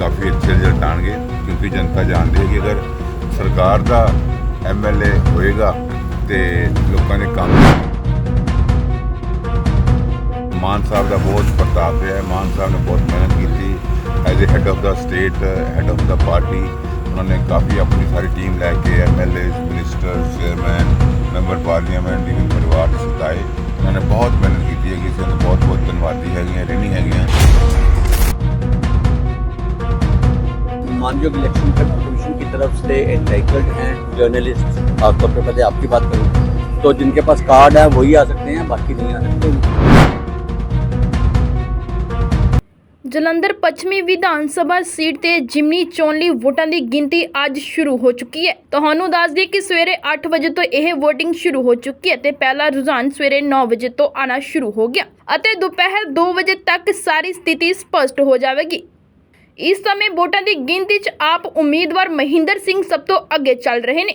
ਕਾਫੀ ਅੱਛੇ ਰਿਜ਼ਲਟ ਆਣਗੇ ਕਿਉਂਕਿ ਜਨਤਾ ਜਾਣਦੀ ਹੈ ਕਿ ਅਗਰ ਸਰਕਾਰ ਦਾ ਐਮਐਲਏ ਹੋਏਗਾ ਤੇ ਲੋਕਾਂ ਦੇ ਕੰਮ ਮਾਨ ਸਾਹਿਬ ਦਾ ਬਹੁਤ ਪ੍ਰਤਾਪ ਰਿਹਾ ਹੈ। ਮਾਨ ਸਾਹਿਬ ਨੇ ਬਹੁਤ ਮਿਹਨਤ ਕੀਤੀ। As a head of the state head of the party ਉਹਨਾਂ ਨੇ ਕਾਫੀ ਆਪਣੀ ਸਾਰੀ ਟੀਮ ਲੈ ਕੇ MLA minister chairman member parliament ਦੀ ਪਰਿਵਾਰ ਦੇ ਸਤਾਏ। ਉਹਨਾਂ ਨੇ ਬਹੁਤ ਮਿਹਨਤ ਕੀਤੀ ਹੈ। ਕਿਸੇ ਨੂੰ ਬਹੁਤ ਬਹੁਤ ਧੰਨਵਾਦੀ ਹੈਗੀਆਂ ਰਹਿਣੀ ਹੈਗੀਆਂ। मानयोग इलेक्शन कमीशन की तरफ से एंटाइटल्ड हैं जर्नलिस्ट खासतौर पे पहले आपकी बात करूं तो जिनके पास कार्ड है वही आ सकते हैं बाकी नहीं आ सकते ਜਲੰਧਰ ਪੱਛਮੀ ਵਿਧਾਨ ਸਭਾ ਸੀਟ ਤੇ ਜਿਮਨੀ ਚੋਣ ਲਈ ਵੋਟਾਂ ਦੀ ਗਿਣਤੀ ਅੱਜ ਸ਼ੁਰੂ ਹੋ ਚੁੱਕੀ ਹੈ ਤੁਹਾਨੂੰ ਦੱਸ ਦਈਏ ਕਿ ਸਵੇਰੇ 8 ਵਜੇ ਤੋਂ ਇਹ VOTING ਸ਼ੁਰੂ ਹੋ ਚੁੱਕੀ ਹੈ ਤੇ ਪਹਿਲਾ ਰੁਝਾਨ ਸਵੇਰੇ 9 ਵਜੇ ਤੋਂ ਆਣਾ ਸ਼ੁਰੂ ਹੋ ਗਿਆ ਅਤੇ ਦੁਪਹਿਰ 2 ਵਜੇ ਤੱਕ ਸਾਰੀ ਸਥਿਤੀ ਸਪਸ਼ਟ ਹੋ ਜਾਵੇਗੀ ਇਸ ਸਮੇਂ ਵੋਟਾਂ ਦੀ ਗਿਣਤੀ 'ਚ ਆਪ ਉਮੀਦਵਾਰ ਮਹਿੰਦਰ ਸਿੰਘ ਸਭ ਤੋਂ ਅੱਗੇ ਚੱਲ ਰਹੇ ਨੇ।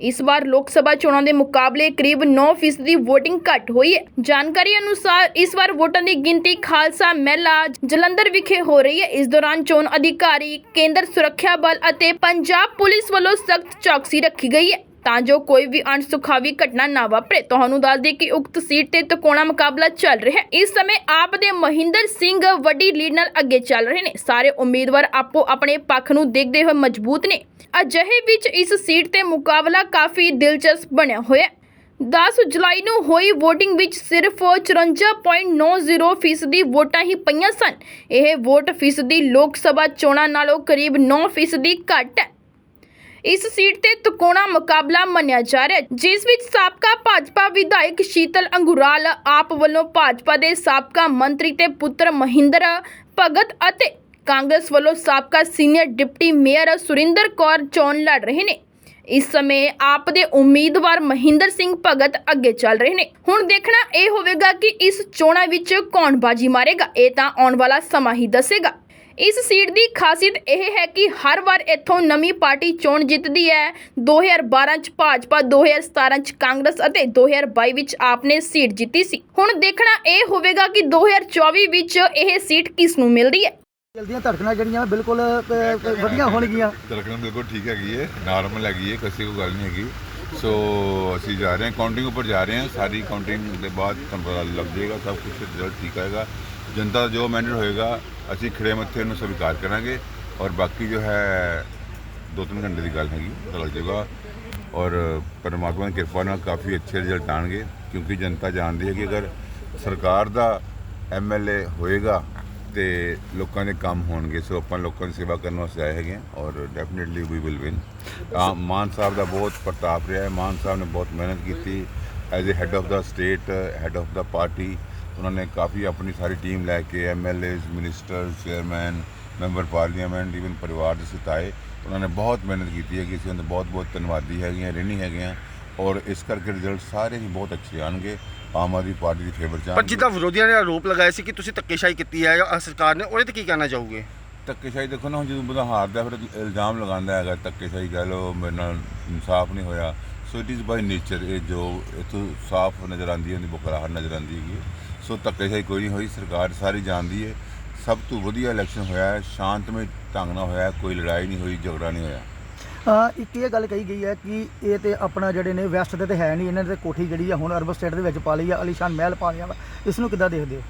ਇਸ ਵਾਰ ਲੋਕ ਸਭਾ ਚੋਣਾਂ ਦੇ ਮੁਕਾਬਲੇ ਕਰੀਬ 9% ਦੀ VOTING ਘੱਟ ਹੋਈ ਹੈ। ਜਾਣਕਾਰੀ ਅਨੁਸਾਰ ਇਸ ਵਾਰ ਵੋਟਾਂ ਦੀ ਗਿਣਤੀ ਖਾਲਸਾ ਮਹਿਲਾ ਜਲੰਧਰ ਵਿਖੇ ਹੋ ਰਹੀ ਹੈ। ਇਸ ਦੌਰਾਨ ਚੋਣ ਅਧਿਕਾਰੀ, ਕੇਂਦਰ ਸੁਰੱਖਿਆ ਬਲ ਅਤੇ ਪੰਜਾਬ ਪੁਲਿਸ ਵੱਲੋਂ ਸਖਤ ਚੌਕਸੀ ਰੱਖੀ ਗਈ ਹੈ। ਤਾਂ ਜੋ ਕੋਈ ਵੀ ਅਣਸੁਖਾਵੀ ਘਟਨਾ ਨਾ ਵਾਪਰੇ। ਤੁਹਾਨੂੰ ਦੱਸ ਦਈਏ ਕਿ ਉਕਤ ਸੀਟ ਤੇ ਤਕੋਣਾ ਮੁਕਾਬਲਾ ਚੱਲ ਰਿਹਾ ਹੈ। ਇਸ ਸਮੇਂ ਆਪ ਦੇ ਮਹਿੰਦਰ ਸਿੰਘ ਵੱਡੀ ਲੀਡ ਨਾਲ ਅੱਗੇ ਚੱਲ ਰਹੇ ਨੇ। ਸਾਰੇ ਉਮੀਦਵਾਰ ਆਪੋ ਆਪਣੇ ਪੱਖ ਨੂੰ ਦੇਖਦੇ ਹੋਏ ਮਜ਼ਬੂਤ ਨੇ। ਅਜਿਹੇ ਵਿੱਚ ਇਸ ਸੀਟ ਤੇ ਮੁਕਾਬਲਾ ਕਾਫੀ ਦਿਲਚਸਪ ਬਣਿਆ ਹੋਇਆ ਹੈ। 10 ਜੁਲਾਈ ਨੂੰ ਹੋਈ VOTING ਵਿੱਚ ਸਿਰਫ 54.90% ਫੀਸਦੀ ਵੋਟਾਂ ਹੀ ਪਈਆਂ ਸਨ। ਇਹ ਵੋਟ ਫੀਸਦੀ ਲੋਕ ਸਭਾ ਚੋਣਾਂ ਨਾਲੋਂ ਕਰੀਬ 9% ਫੀਸਦੀ ਘੱਟ ਹੈ। ਇਸ ਸੀਟ ਤੇ ਤਕੋਣਾ ਮੁਕਾਬਲਾ ਮੰਨਿਆ ਜਾ ਰਿਹਾ ਹੈ, ਜਿਸ ਵਿੱਚ ਸਾਬਕਾ ਭਾਜਪਾ ਵਿਧਾਇਕ ਸ਼ੀਤਲ ਅੰਗੁਰਾਲ ਆਪ ਵੱਲੋਂ ਭਾਜਪਾ ਦੇ ਸਾਬਕਾ ਮੰਤਰੀ ਤੇ ਪੁੱਤਰ ਮਹਿੰਦਰ ਭਗਤ ਅਤੇ ਕਾਂਗਰਸ ਵੱਲੋਂ ਸਾਬਕਾ senior deputy mayor Surinder Kaur ਚੋਣ ਲੜ ਰਹੇ ਨੇ। ਇਸ ਸਮੇਂ ਆਪ ਦੇ ਉਮੀਦਵਾਰ ਮਹਿੰਦਰ ਸਿੰਘ ਭਗਤ ਅੱਗੇ ਚੱਲ ਰਹੇ ਨੇ। ਹੁਣ ਦੇਖਣਾ ਇਹ ਹੋਵੇਗਾ ਕਿ ਇਸ ਚੋਣਾਂ ਵਿੱਚ ਕੌਣ ਬਾਜੀ ਮਾਰੇਗਾ ਇਹ ਤਾਂ ਆਉਣ ਵਾਲਾ ਸਮਾਂ ਹੀ ਦੱਸੇਗਾ। ਇਸ ਸੀਟ ਦੀ ਖਾਸੀਅਤ ਇਹ ਹੈ ਕਿ ਹਰ ਵਾਰ ਇੱਥੋਂ ਨਵੀਂ ਪਾਰਟੀ ਚੋਣ ਜਿੱਤਦੀ ਹੈ। 2012 ਚ ਭਾਜਪਾ 2017 ਚ ਕਾਂਗਰਸ ਅਤੇ 2022 ਵਿੱਚ ਆਪ ਨੇ ਸੀਟ ਜਿੱਤੀ ਸੀ। ਹੁਣ ਦੇਖਣਾ ਇਹ ਹੋਵੇਗਾ ਕਿ 2024 ਵਿੱਚ ਇਹ ਸੀਟ ਕਿਸ ਨੂੰ ਮਿਲਦੀ ਹੈ। ਦਿਲ ਦੀਆਂ ਧੜਕਣਾਂ ਜਿਹੜੀਆਂ ਬਿਲਕੁਲ ਵਧੀਆ ਹੋਣਗੀਆਂ। ਤਰਕਣ ਬਿਲਕੁਲ ਠੀਕ ਹੈਗੀ ਹੈ ਨਾਰਮਲ ਹੈਗੀ ਹੈ ਕਿਸੇ ਕੋਈ ਗੱਲ ਨਹੀਂ ਹੈਗੀ। ਸੋ ਅਸੀਂ ਜਾ ਰਹੇ ਹਾਂ ਕਾਊਂਟਿੰਗ ਉੱਪਰ ਜਾ ਰਹੇ ਹਾਂ। ਸਾਰੀ ਕਾਊਂਟਿੰਗ ਦੇ ਬਾਅਦ ਤੁਹਾਨੂੰ ਪਤਾ ਲੱਗ ਜਾਏਗਾ ਸਭ ਕੁਝ ਰਿਜ਼ਲਟ ਠੀਕ ਆਏਗਾ। ਜਨਤਾ ਦਾ ਜੋ ਮੈਂਡੇਟ ਹੋਏਗਾ ਅਸੀਂ ਖੜੇ ਮੱਥੇ ਉਹਨੂੰ ਸਵੀਕਾਰ ਕਰਾਂਗੇ ਔਰ ਬਾਕੀ ਜੋ ਹੈ ਦੋ ਤਿੰਨ ਘੰਟੇ ਦੀ ਗੱਲ ਹੈਗੀ ਪਤਾ ਲੱਗ ਜਾਏਗਾ ਔਰ ਪਰਮਾਤਮਾ ਦੀ ਕਿਰਪਾ ਨਾਲ ਕਾਫੀ ਅੱਛੇ ਰਿਜ਼ਲਟ ਆਣਗੇ ਕਿਉਂਕਿ ਜਨਤਾ ਜਾਣਦੀ ਹੈ ਕਿ ਅਗਰ ਸਰਕਾਰ ਦਾ ਐਮਐਲਏ ਹੋਏਗਾ ਤੇ ਲੋਕਾਂ ਦੇ ਕੰਮ ਹੋਣਗੇ ਸੋ ਆਪਾਂ ਲੋਕਾਂ ਦੀ ਸੇਵਾ ਕਰਨ ਵਾਸਤੇ ਆਏ ਹੈਗੇ ਹਾਂ ਔਰ definitely we will win Mann Sahib ਦਾ ਬਹੁਤ ਪ੍ਰਤਾਪ ਰਿਹਾ ਹੈ ਮਾਨ ਸਾਹਿਬ ਨੇ ਬਹੁਤ ਮਿਹਨਤ ਕੀਤੀ as a head of the state head of the party ਉਹਨਾਂ ਨੇ ਕਾਫੀ ਆਪਣੀ ਸਾਰੀ ਟੀਮ ਲੈ ਕੇ MLAs minister chairman member parliament even ਪਰਿਵਾਰ ਦੇ ਸਤਾਏ ਉਹਨਾਂ ਨੇ ਬਹੁਤ ਮਿਹਨਤ ਕੀਤੀ ਹੈ ਕਿਸੇ ਨੂੰ ਬਹੁਤ ਬਹੁਤ ਧੰਨਵਾਦੀ ਹੈਗੀਆਂ ਰਹਿਣੀ ਹੈਗੀਆਂ ਔਰ ਇਸ ਕਰਕੇ ਰਿਜ਼ਲਟ ਸਾਰੇ ਹੀ ਬਹੁਤ ਅੱਛੇ ਆਣਗੇ ਆਮ ਆਦਮੀ ਪਾਰਟੀ ਦੀ ਫੇਵਰ ਚ ਪਰ ਆਉਣਗੇ। ਜਿੱਦਾਂ ਵਿਰੋਧੀਆਂ ਨੇ ਆਰੋਪ ਲਗਾਇਆ ਸੀ ਕਿ ਤੁਸੀਂ ਧੱਕੇਸ਼ਾਹੀ ਕੀਤੀ ਹੈ ਜਾਂ ਸਰਕਾਰ ਨੇ ਉਹਦੇ ਤੇ ਕੀ ਕਹਿਣਾ ਚਾਹੋਗੇ? ਧੱਕੇਸ਼ਾਹੀ ਦੇਖੋ ਨਾ ਹੁਣ ਜਦੋਂ ਬੰਦਾ ਹਾਰਦਾ ਫਿਰ ਇਲਜ਼ਾਮ ਲਗਾਉਂਦਾ ਹੈਗਾ ਧੱਕੇਸ਼ਾਹੀ ਕਹਿ ਲਓ ਮੇਰੇ ਨਾਲ ਇਨਸਾਫ ਨਹੀਂ ਹੋਇਆ। So it is by nature ਇਹ ਜੋ ਇਥੋਂ ਸਾਫ਼ ਨਜ਼ਰ ਆਉਂਦੀ ਹੈ ਉਹਦੀ ਬੁਖਰਾਹਟ ਨਜ਼ਰ ਆਉਂਦੀ ਹੈਗੀ ਸੋ ਧੱਕੇਸ਼ਾਹੀ ਕੋਈ ਨਹੀਂ ਹੋਈ ਸਰਕਾਰ ਸਾਰੀ ਜਾਣਦੀ ਹੈ ਸਭ ਤੋਂ ਵਧੀਆ ਇਲੈਕਸ਼ਨ ਹੋਇਆ ਹੈ ਸ਼ਾਂਤਮਈ ਢੰਗ ਨਾਲ ਹੋਇਆ ਹੈ, ਕੋਈ ਲੜਾਈ ਨਹੀਂ ਹੋਈ ਝਗੜਾ ਨਹੀਂ ਹੋਇਆ। ਅ, ਇੱਕ ਇਹ ਗੱਲ ਕਹੀ ਗਈ ਹੈ ਕਿ ਇਹ ਤੇ ਆਪਣਾ ਜਿਹੜੇ ਨੇ ਵੈਸਟ ਦੇ ਤੇ ਹੈ ਨਹੀਂ ਇਹਨਾਂ ਦੇ ਕੋਠੀ ਜਿਹੜੀ ਆ ਹੁਣ ਅਰਬਨ ਸਟੇਟ ਦੇ ਵਿੱਚ ਪਾ ਲਈ ਆ ਅਲੀਸ਼ਾਨ ਮਹਿਲ ਪਾ ਲਿਆ ਵਾ। ਇਸ ਨੂੰ ਕਿੱਦਾਂ ਦੇਖਦੇ ਹੋ?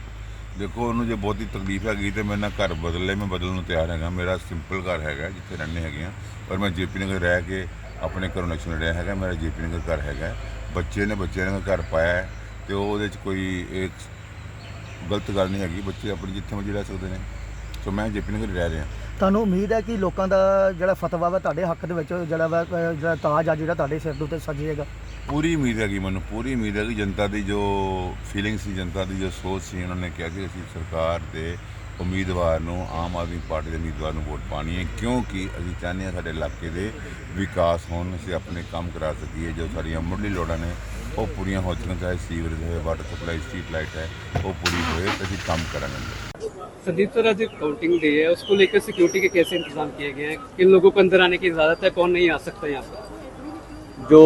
ਦੇਖੋ ਉਹਨੂੰ ਜੇ ਬਹੁਤੀ ਤਕਲੀਫ ਹੈਗੀ ਤੇ ਮੈਂ ਨਾ ਘਰ ਬਦਲ ਮੈਂ ਬਦਲਣ ਨੂੰ ਤਿਆਰ ਹੈਗਾ। ਮੇਰਾ ਸਿੰਪਲ ਘਰ ਹੈਗਾ ਜਿੱਥੇ ਰਹਿੰਦੇ ਹੈਗੇ ਆ। ਪਰ ਮੈਂ ਜੇਪੀ ਨਗਰ ਰਹਿ ਕੇ ਆਪਣੇ ਘਰੋਂ ਇਲੈਕਸ਼ਨ ਲੜਿਆ ਹੈਗਾ ਮੇਰਾ ਜੇਪੀ ਨਗਰ ਘਰ ਹੈਗਾ। ਬੱਚੇ ਨੇ ਬੱਚਿਆਂ ਨੇ ਘਰ ਪਾਇਆ ਹੈ ਤੇ ਉਹ ਉਹਦੇ ਚ ਕੋਈ ਇੱਕ ਗਲਤ ਗੱਲ ਨਹੀਂ ਹੈਗੀ ਬੱਚੇ ਆਪਣੀ ਜਿੱਥੇ ਮਰਜ਼ੀ ਰਹਿ ਸਕਦੇ ਨੇ। ਸੋ ਮੈਂ ਜੇਪੀ ਨਗਰ ਹੀ ਰਹਿ ਰਿਹਾ। ਤੁਹਾਨੂੰ ਉਮੀਦ ਹੈ ਕਿ ਲੋਕਾਂ ਦਾ ਜਿਹੜਾ ਫਤਵਾ ਵਾ ਤੁਹਾਡੇ ਹੱਕ ਦੇ ਵਿੱਚ ਜਿਹੜਾ ਵਾ ਅ, ਜਿਹੜਾ ਤਾਜ ਆ ਜਿਹੜਾ ਤੁਹਾਡੇ ਸਿਰ ਦੇ ਉੱਤੇ ਸਜੇਗਾ ਪੂਰੀ ਉਮੀਦ ਹੈਗੀ ਮੈਨੂੰ ਪੂਰੀ ਉਮੀਦ ਹੈ ਕਿ ਜਨਤਾ ਦੀ ਜੋ ਫੀਲਿੰਗ ਸੀ ਜਨਤਾ ਦੀ ਜੋ ਸੋਚ ਸੀ ਉਹਨਾਂ ਨੇ ਕਿਹਾ ਕਿ ਅਸੀਂ ਸਰਕਾਰ ਦੇ ਉਮੀਦਵਾਰ ਨੂੰ ਆਮ ਆਦਮੀ ਪਾਰਟੀ ਦੇ ਉਮੀਦਵਾਰ ਨੂੰ ਵੋਟ ਪਾਣੀ ਹੈ ਕਿਉਂਕਿ ਅਸੀਂ ਚਾਹੁੰਦੇ ਹਾਂ ਸਾਡੇ ਇਲਾਕੇ ਦੇ ਵਿਕਾਸ ਹੋਣ ਅਸੀਂ ਆਪਣੇ ਕੰਮ ਕਰਾ ਸਕੀਏ ਜੋ ਸਾਡੀਆਂ ਮੁੱਢਲੀ ਲੋੜਾਂ ਨੇ ਉਹ ਪੂਰੀਆਂ ਹੋ ਸਕਣ ਚਾਹੇ ਸੀਵਰੇਜ ਹੈ ਵਾਟਰ ਸਪਲਾਈ ਸਟਰੀਟ ਲਾਈਟ ਹੈ ਉਹ ਪੂਰੀ ਹੋਏ ਤਾਂ ਅਸੀਂ ਕੰਮ ਕਰਾਂਗੇ संदीप सर आज काउंटिंग डे है उसको लेकर सिक्योरिटी के कैसे इंतजाम किए गए हैं किन लोगों को अंदर आने की इजाजत है कौन नहीं आ सकता यहाँ पर जो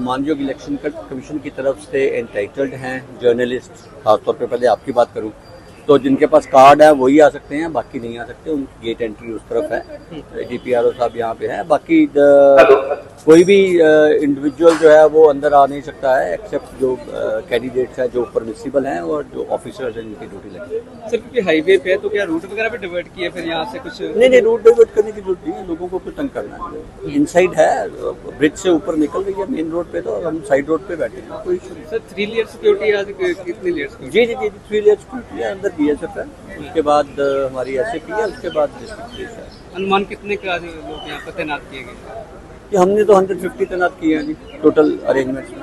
मानयोग इलेक्शन कमीशन की तरफ से एंटाइटल्ड हैं जर्नलिस्ट खासतौर पे पहले आपकी बात करूं तो जिनके पास कार्ड है वही आ सकते हैं बाकी नहीं आ सकते उन गेट एंट्री उस तरफ़ है। डी पी आर ओ साहब यहाँ पे है। बाकी कोई भी इंडिविजुअल जो है वो अंदर आ नहीं सकता है एक्सेप्ट जो कैंडिडेट्स हैं जो परमिसिबल हैं और जो ऑफिसर्स हैं जिनकी ड्यूटी लगी है। सर क्योंकि हाईवे पे है तो क्या रूट वगैरह भी डिवर्ट किए फिर यहाँ से कुछ नहीं नहीं रूट डिवर्ट करने की ज़रूरत नहीं है लोगों को क्यों तंग करना है। इनसाइड है ब्रिज से ऊपर निकल रही है मेन रोड पे तो हम साइड रोड पे बैठे हैं कोई नहीं। सर थ्री लेयर सिक्योरिटी आज कितनी लेयर जी जी जी थ्री लेयर सिक्योरिटी है अंदर बीएसएफ है उसके बाद अ, हमारी एसएपी है उसके बाद डिस्ट्रिक्ट पुलिस है अनुमान कितने का लोग यहाँ पर तैनात किए गए ये हमने तो 150 तैनात किए हैं जी टोटल अरेंजमेंट्स में